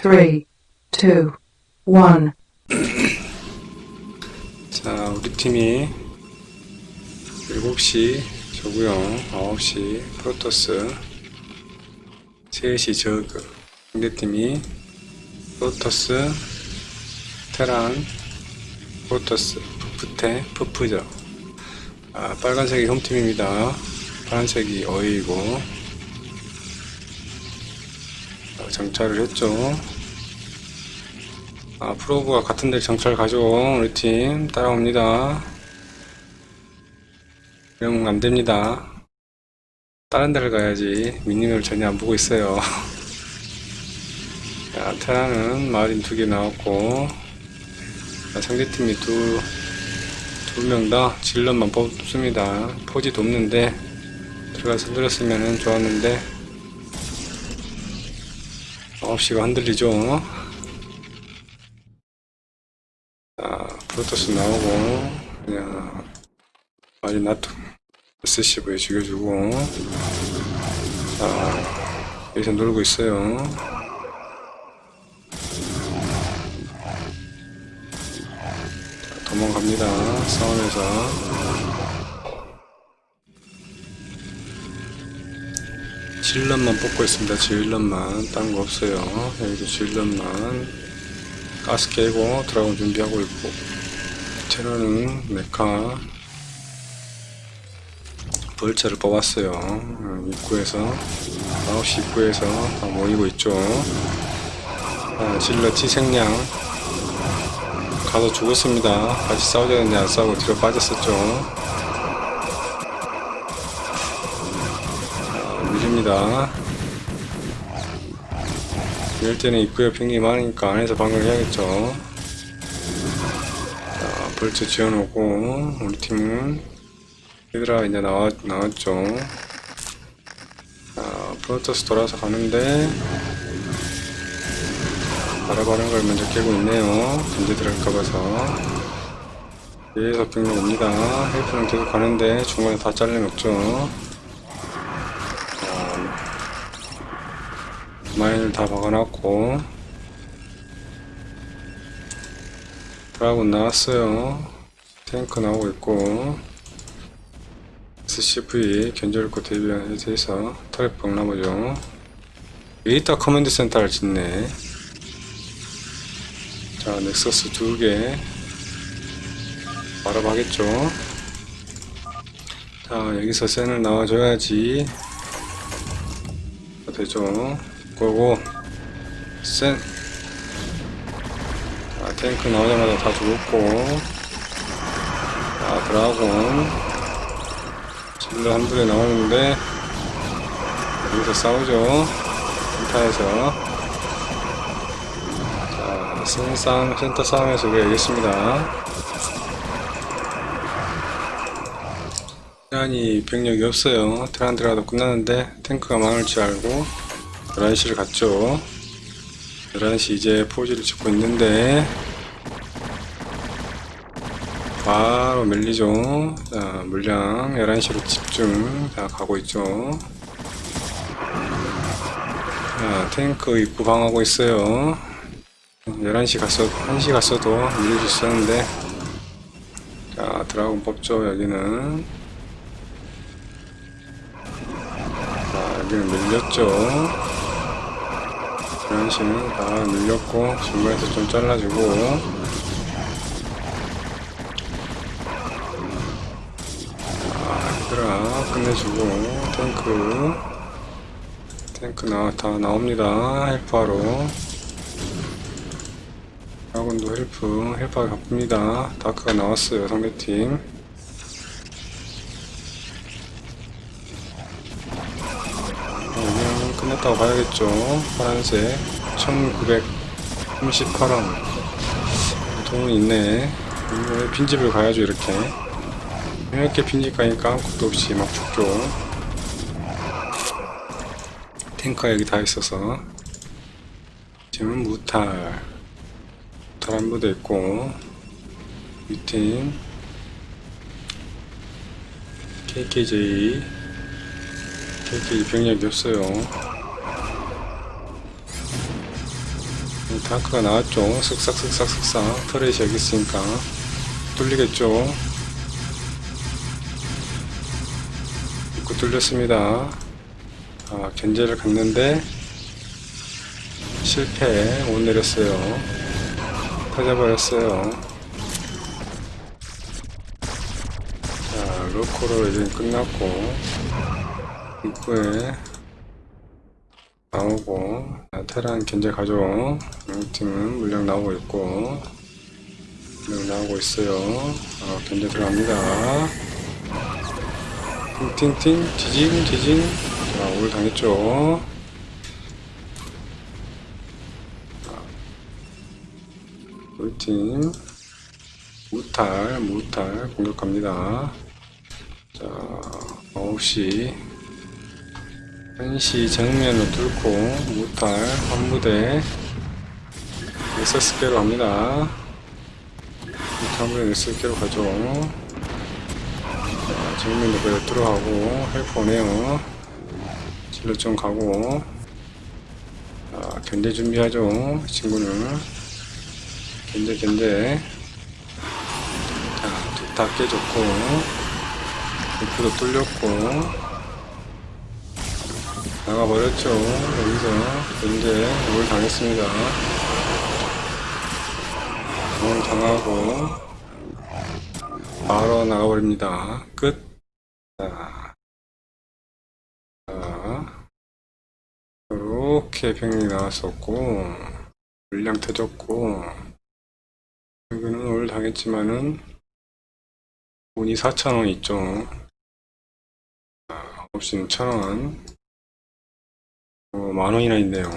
three. 자, 우리 팀이 7시 저구형, 9시 프로토스, 3시 저그. 상대팀이 프로토스, 테란, 프로토스, 푸프테, 푸프죠. 아, 빨간색이 홈팀입니다. 파란색이 어이고. 아, 정찰을 했죠. 아, 프로브가 같은 데 정찰 가죠. 우리 팀 따라옵니다. 이러면 안 됩니다. 다른 데를 가야지. 미니맵을 전혀 안 보고 있어요. 자, 테라는 마을인 두개 나왔고, 자, 상대팀이 두, 두 명 다 질럿만 뽑습니다. 포지도 없는데, 들어가서 흔들었으면 좋았는데, 9시가 흔들리죠. 자, 프로토스 나오고, 그냥, 많이 놔두, SCV 죽여주고, 자, 여기서 놀고 있어요. 자, 도망갑니다. 싸움에서. 질럿만 뽑고 있습니다. 질럿만. 딴 거 없어요. 여기도 질럿만. 가스 깨고 드라곤 준비하고 있고 테러는 메카 벌처를 뽑았어요 음, 입구에서 9시 입구에서 다 모이고 있죠 아, 질러 지생량 가서 죽었습니다 같이 싸우자는데 안 싸우고 뒤로 빠졌었죠 아, 느립니다 이럴 때는 입구에 병력이 많으니까 안에서 방어를 해야겠죠. 자, 벌써 지어놓고, 우리 팀은, 얘들아, 이제 나왔, 나왔죠. 자, 프로토스 돌아서 가는데, 바라바는 걸 먼저 깨고 있네요. 견제 들어갈까 봐서. 위에서 병력 옵니다. 헬프는 계속 가는데, 중간에 다 잘려먹죠. 마인을 다 박아놨고. 드라군 나왔어요. 탱크 나오고 있고. SCV 견제력고 대비한 해제해서 터렛 박나무죠. 데이터 커맨드 센터를 짓네. 자 넥서스 두개. 바로 가겠죠? 자 여기서 센을 나와줘야지. 되죠 고고 센 자, 탱크 나오자마자 다 죽었고 자 드라곤 질러 한 분에 나오는데 여기서 싸우죠. 센터에서. 자 센싸움 센터 싸움에서 우리가 이겼습니다. 시간이 병력이 없어요. 테란 들어가도 끝나는데 탱크가 많을 줄 알고 11시를 갔죠. 11시 이제 포지를 짓고 있는데 바로 밀리죠. 자 물량 11시로 집중. 자 가고 있죠. 자 탱크 입구 방하고 있어요. 11시 갔어 1시 갔어도 밀릴 수 있었는데. 자 드라곤 뽑죠 여기는. 자 여기는 밀렸죠 11시는 다 밀렸고 중간에서 좀 잘라주고. 아 얘들아 끝내주고. 탱크. 탱크 나, 다 나옵니다. 헬프하러. 드라곤도 헬프 헬프가 바쁩니다. 다크가 나왔어요 상대팀 끝났다고 봐야겠죠. 파란색 1938원 돈은 있네. 왜 빈집을 가야죠 이렇게. 이렇게 빈집 가니까 아무것도 없이 막 죽죠. 탱커 여기 다 있어서 지금은 무탈 무탈 한 부대 있고 위팀 KKJ KK 병력이 없어요. 다크가 나왔죠. 슥싹. 터렛이 여기 있으니까. 뚫리겠죠. 입구 뚫렸습니다. 아, 견제를 갔는데, 실패. 못 내렸어요. 터져버렸어요. 자, 로코로 이제 끝났고, 입구에 나오고, 자, 테란 견제 가죠. 이 팀은 물량 나오고 있고, 물량 나오고 있어요. 아, 견제 들어갑니다. 팅팅팅, 지징, 지징. 자, 올 당했죠. 우리 팀 무탈 무탈 공격합니다 자 9시 1시 정면을 뚫고 무탈 한무대 SSK로 합니다. 무탈 한무대 SSK로 가죠. 자 정면도 그래 뚫어가고 헬프 오네요. 질러 좀 가고. 자 견제 준비하죠 이 친구는. 견제 견제. 자, 툭탁 깨졌고 루프도 뚫렸고 나가버렸죠. 여기서 견제 뭘 당했습니다. 뭘 당하고 바로 나가버립니다. 끝. 자, 자. 이렇게 병력이 나왔었고 물량 터졌고 여기는 오늘 당했지만은 돈이 4,000원 있죠. 아, 9시는 1,000원. 어, 만 원이나 있네요.